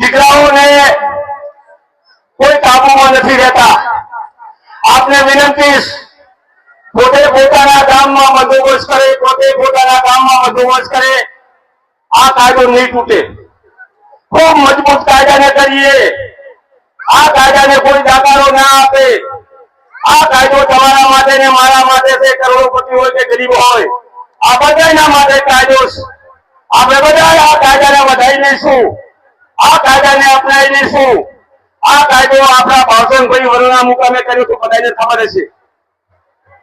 દીકરાઓને કોઈ કાબુમાં નથી રહેતા. આપને વિનંતી પોતે પોતાના ગામમાં બંદોબસ્ત કરે, પોતે પોતાના ગામમાં બંદોબસ્ત કરે. આ કાયદો નહીં તૂટે. ખૂબ મજબૂત કાયદાને કરીએ. આ કાયદાને કોઈ દાતારો ના આપે. આ કાયદો તમારા માટે ને મારા માટે છે, કરોડોપતિ હોય કે ગરીબ હોય. આ બધાના માટે કાયદો આપણે બધા આ કાયદાને વધારી લઈશું. આ કાયદાને અપનાવી શું? આ કાયદો આપણા ભાવસનભાઈ વરુણા મુકામે કર્યું તો બધાને ખબર હશે.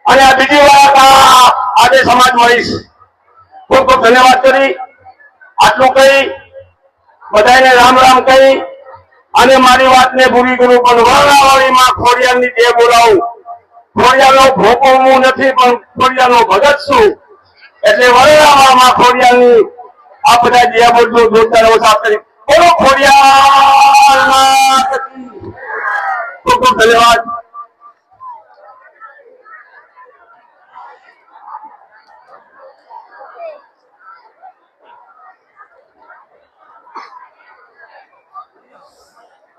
અને આ બીજી વાત આજે સમાજ મળીશ ખૂબ ખૂબ ધન્યવાદ કરી. આટલું કહી, બધાને રામ રામ કહી. અને મારી વાતને ભૂલી કરું પણ વરણાવાળીમાં ખોડિયાની જે બોલાવું, ખોડિયાનો હું નથી, પણ ખોડિયાનો ભગત છું. એટલે વરણાવા માં ખોડિયાની આ બધા દેહ બોલજો, જોરદાર ઓછા કરી. બોલો ધન્યવાદ.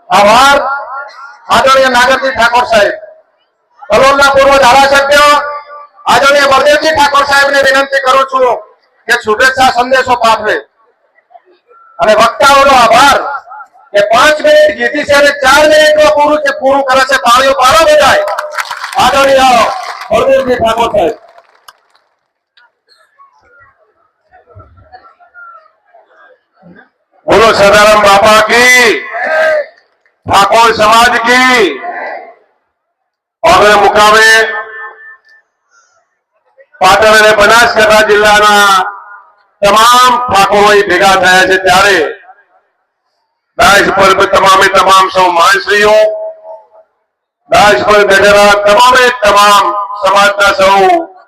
આભાર. આદરણીય નાગરજી ઠાકોર સાહેબ. કલોલના પૂર્વ ધારાસભ્ય, આદરણીય બળદેવજી ઠાકોર સાહેબને વિનંતી કરું છું કે શુભેચ્છા સંદેશો પાઠવે. અને વક્તાઓનો આભાર કે પાંચ મિનિટ જીતી છે અને ચાર મિનિટમાં પૂરું છે પૂરું કરે છે તાળીઓ પાડો બધાય. આદરણીય બળદેવજી ઠાકોર સાહેબ. બોલો સદારામ બાપા કી? ઠાકોર સમાજ કી? હવે મુકાવે પાટણ અને બનાસકાંઠા જિલ્લાના તમામ ઠાકોરો ભેગા થયા છે ત્યારે દાસ પર તમામે તમામ સૌ મહાશ્રીઓ, દાસ પર બેઠેલા તમામે તમામ સમાજના સૌ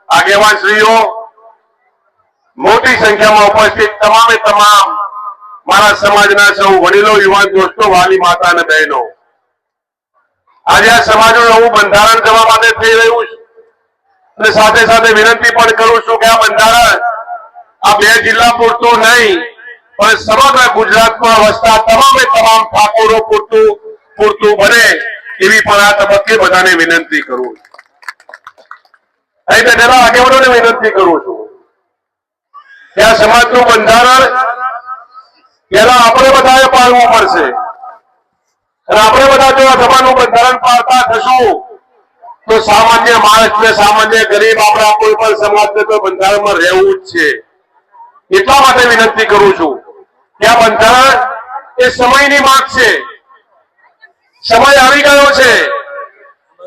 આગેવાનશ્રીઓ મોટી સંખ્યામાં ઉપસ્થિત તમામે તમામ મારા સમાજના સૌ વડીલો, યુવાન દોસ્તો, વાલી માતા અને બહેનો. આજે આ સમાજનું નવું બંધારણ થવા માટે થઈ રહ્યું છે. અને સાથે સાથે વિનંતી પણ કરું છું કે આ બંધારણ આ બે જિલ્લા પૂરતું નહીં, પણ સમગ્ર ગુજરાતમાં વસતા તમામે તમામ ઠાકોરો પૂરતું પૂરતું બને એવી પણ આ તબક્કે બધાને વિનંતી કરું અહીં બેઠેલા આગેવાનોને વિનંતી કરું છું. ત્યાં સમાજનું બંધારણ પેલા આપણે બધાએ પાડવું પડશે. અને આપણે બધા જો સભાનું બંધારણ પાડતા થશું, તો સામાન્ય માણસ ને સામાન્ય ગરીબ આપણા કોઈ પણ સમાજને તો બંધારણમાં રહેવું જ છે. એટલા માટે વિનંતી કરું છું કે આ બંધારણ એ સમયની માંગ છે. સમય આવી ગયો છે.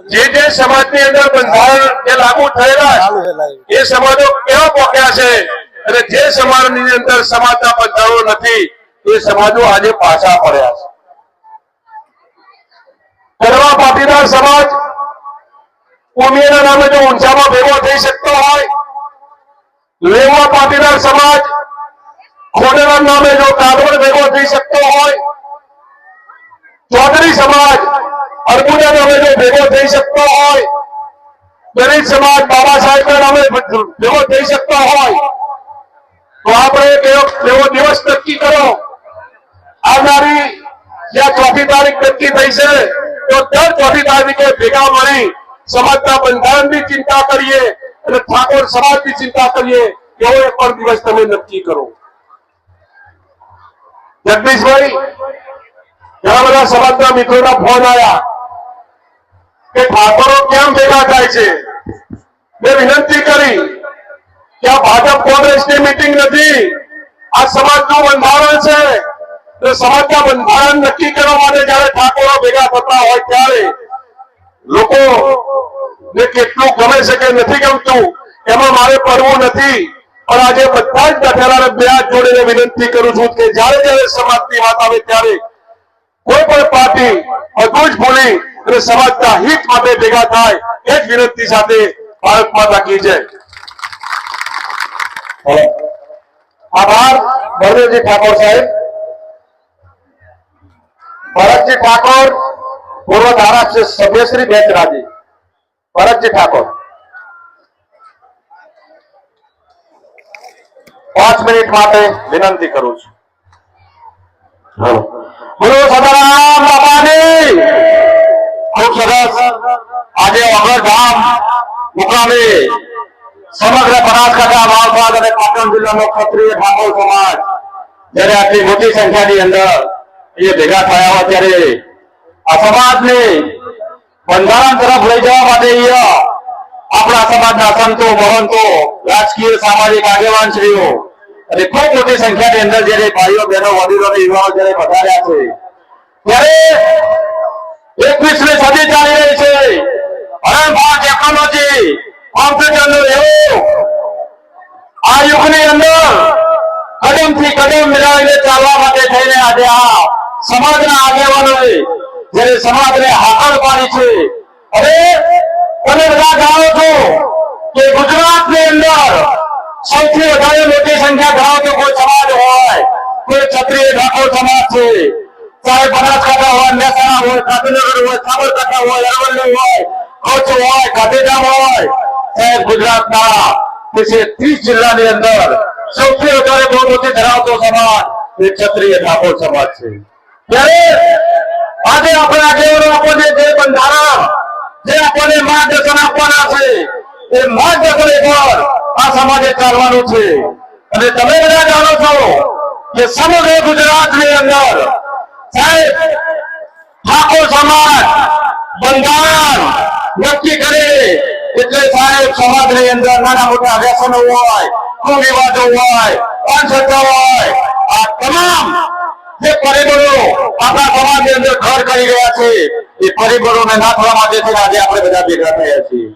જે જે સમાજની અંદર બંધારણ જે લાગુ થયેલા એ સમાજો કેવા પોક્યા છે? અને જે સમાજની અંદર સમાજના બંધારણો નથી એ સમાજો આજે પાછા પડ્યા છે. કરવા પાટીદાર સમાજ ઉમેરના નામે જો ઊંચામાં ભેગો થઈ શકતો હોય લેવા પાટીદાર સમાજ ખોડેલા નામે જો કાગળ ભેગો થઈ શકતો હોય, ચૌધરી સમાજ અર્બુદા નામે જો ભેગો થઈ શકતો હોય દરેક સમાજ બાબા સાહેબ નામે ભેગો થઈ શકતો હોય, તો આપણે એવો દિવસ નક્કી કરો. આવનારી જ્યાં ચોથી તારીખ નક્કી થઈ છે, તો દર ચોથી તારીખે ભેગા મળી સમાજના બંધારણની ચિંતા કરીએ. અને ઠાકોર સમાજની ચિંતા કરીએ એવો એક પણ દિવસ તમે નક્કી કરો. જગદીશભાઈ, ઘણા બધા સમાજના મિત્રોના ફોન આવ્યા કે ઠાકોરો કેમ ભેગા થાય છે? મેં વિનંતી કરી કે આ ભાજપ કોંગ્રેસની મિટિંગ નથી. આ સમાજનું બંધારણ છે. તો સમાજના બંધારણ નક્કી કરવા માટે જયારે ઠાકોરો ભેગા થતા હોય ત્યારે લોકો ને કેટલું ગમે છે કે નથી ગમતું એમાં મારે પડવું નથી. પણ આજે બધા જ બેઠેલા બે હાથ જોડીને વિનંતી કરું છું કે જયારે જયારે સમાજની વાત આવે ત્યારે કોઈ પણ પાર્ટી બધું જ ભૂલી અને સમાજના હિત માટે ભેગા થાય એ જ વિનંતી સાથે ભારત માતા કી જય. આભાર ભરદેવજી ઠાકોર સાહેબ. ભરતજી ઠાકોર પૂર્વ ધારાસભ્ય સભ્યશ્રી બેચરાજી. ભરતજી ઠાકોર. પાંચ મિનિટ માટે વિનંતી કરું છું. આજે અગરધામ મુકામે સમગ્ર બનાસકાંઠા માલપાડ અને પાટણ જિલ્લાનો ક્ષત્રિય ઠાકોર સમાજ જયારે આટલી મોટી સંખ્યાની અંદર એ ભેગા થયા હોય ત્યારે આ સમાજની બંધારણ તરફ લઈ જવા માટે આપણા સમાજના સંતો, મહંતો, રાજકીય, સામાજિક આગેવાનશ્રીઓ અને ખૂબ મોટી સંખ્યાની અંદર જ્યારે ભાઈઓ, બહેનો, વડીલો અને યુવાનો જયારે વધાર્યા છે, ત્યારે એકવીસમી સદી ચાલી રહી છે. આ ટેકનોલોજી કોમ્પ્યુટરનો એવો આ યુગની અંદર કદમથી કદમ મિલાવીને ચાલવા માટે થઈને આજે આ સમાજના આગેવાનોએ જ્યારે સમાજને હાકલ પાડી છે. હવે તમે બધા જાણો છો કે ગુજરાતની અંદર સૌથી વધારે મોટી સંખ્યા ધરાવતો કોઈ સમાજ હોય, કોઈ ક્ષત્રિય ઠાકોર સમાજ છે. ચાહે બનાસકાંઠા હોય, મહેસાણા હોય, ગાંધીનગર હોય, સાબરકાંઠા હોય, અરવલ્લી હોય, કચ્છ હોય, ગાંધીધામ હોય સાહેબ ગુજરાતના વિશે ત્રીસ જિલ્લાની અંદર સૌથી વધારે બહુમતી ધરાવતો સમાજ એ ક્ષત્રિય ઠાકોર સમાજ છે. ત્યારે આજે આપણે આગેવાનો આપણને જે બંધારણ જે આપણને માર્ગદર્શન આપવાના છે, એ માર્ગદર્શન હેઠળ આ સમાજે ચાલવાનું છે. અને તમે બધા જાણો છો કે સમગ્ર ગુજરાતની અંદર સાહેબ, ઠાકોર સમાજ, બંધારણ નક્કી કરે એટલે સાહેબ, સમાજની અંદર નાના મોટા વ્યસનો હોય કુવિવાદો હોય અંધશ્રદ્ધા હોય, આ તમામ જે પરિબળો આપણા સમાજની અંદર ઘર કરી રહ્યા છે, એ પરિબળોને નાખવા માટે આજે આપણે બધા ભેગા થયા છીએ.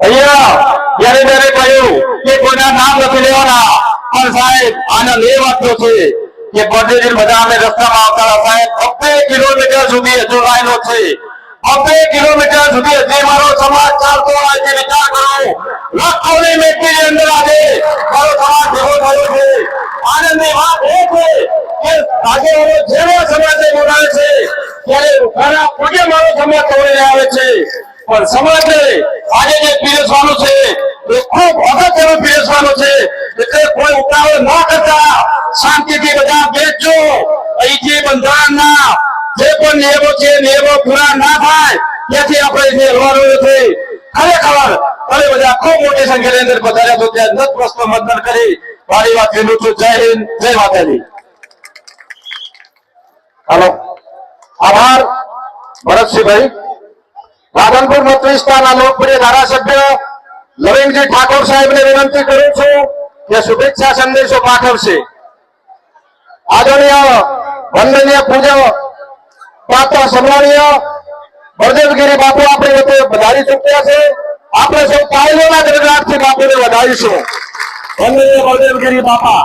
અહીંયા જયારે ત્યારે કહ્યું કે કોઈના નામ નથી લેવાના, પણ સાહેબ આનંદ એ વાતનો છે કે પ્રતિદિન બધા અમે રસ્તામાં આવતા સાહેબ બબ્બે કિલોમીટર સુધી હજુ લાઈનો છે. બબ્બે કિલોમીટર સુધી હજી મારો સમાજ ચાલતો હોય છે વિચાર કરો. લાખોની મેટની અંદર આજે મારો સમાજ ભેગો થયો છે. આનંદની વાત એ છે કે મારો જેવો સમાજે છે, ત્યારે મારો સમાજ તોડીને આવે છે. પણ સમાજને આજે જે પીરસવાનું છે, એ ખૂબ અગત્યનું પીરસવાનું છે. એટલે કોઈ ઉતાવળ ના કરતા શાંતિથી બધા બેસજો. અહીંથી બંધારણના જે પણ છે નિયમો પૂરા ના થાય, ત્યાંથી આપણે જે હલવાનું નથી ખરેખર તમે બધા ખૂબ મોટી સંખ્યાની અંદર પધાર્યા તો ત્યાં દસ પ્રશ્નો મતદાન કરી, મારી વાત કહેલું છું, જય હિન્દ, જય માતાજી. હાલો. આભાર, ભરતસિંહભાઈ. રાધનપુર મત વિસ્તારના લોકપ્રિય ધારાસભ્ય લવિંગજી ઠાકોર સાહેબને વિનંતી કરું છું કે શુભેચ્છા સંદેશો પાઠવશે. આદરણીય વંદનીય પૂજ્ય પાત્ર સન્માનીય બળદેવગીરી બાપુ આપણી વચ્ચે વધારી ચૂક્યા છે. આપણે સૌ પાયલોના ગણગાટથી બાપુને વધારીશું. વંદનીય બળદેવગીરી બાપા.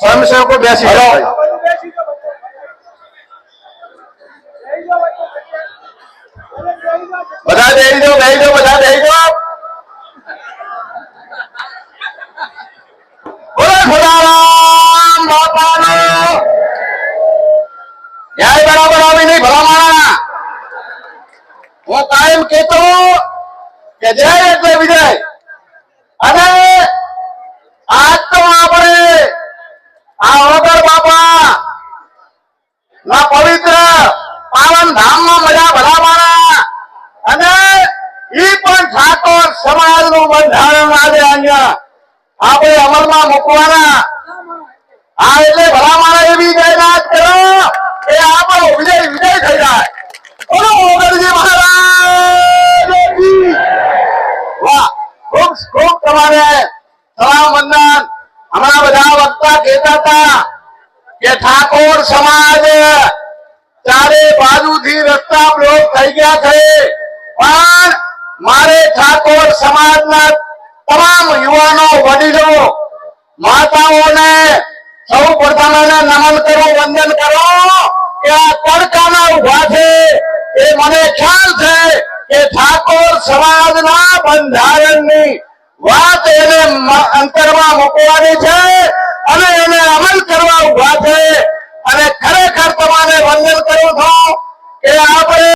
સ્વયંસેવકો બેસી જાઓ બધા બેસી જાઓ બેસી જાઓ બધા બેસી જાઓ બોલો ખુદારામ બાપાનો. ન્યાય બરાબર આવી નહીં, ભલા માણા. હું કાયમ કેતો કે જય એટલે વિજય. અને આજ તો આપણે આ ઓગર બાપા ના પવિત્ર પાવન ધામમાં મજા ભલા માણા. અને ઈ પણ ઠાકોર સમાજનું બંધારણ આજે અહીંયા આપણે અમલમાં મૂકવાના. આ એટલે ભલા મારા એવી જાહેરાત કરો કે આપણો વિજય વિજય થઈ જાય. બોલો, મોગલજી મહારાજ વાહ, ખૂબ ખૂબ તમારે સલામ વંદન હમણાં બધા વક્તા કહેતા હતા કે ઠાકોર સમાજ ચારે બાજુથી રસ્તા બ્લોક થઈ ગયા છે. પણ મારે ઠાકોર સમાજના તમામ યુવાનો, વડીલો, માતાઓને સૌ પ્રથમ નમન કરો, વંદન કરો કે આ તડકાના ઊભા છે. એ મને ખ્યાલ છે કે ઠાકોર સમાજના બંધારણની વાત એને અંતરમાં મૂકવાની છે અને એને અમલ કરવા ઊભા છે. અને ખરેખર તમારે વંદન કરું છું કે આપણે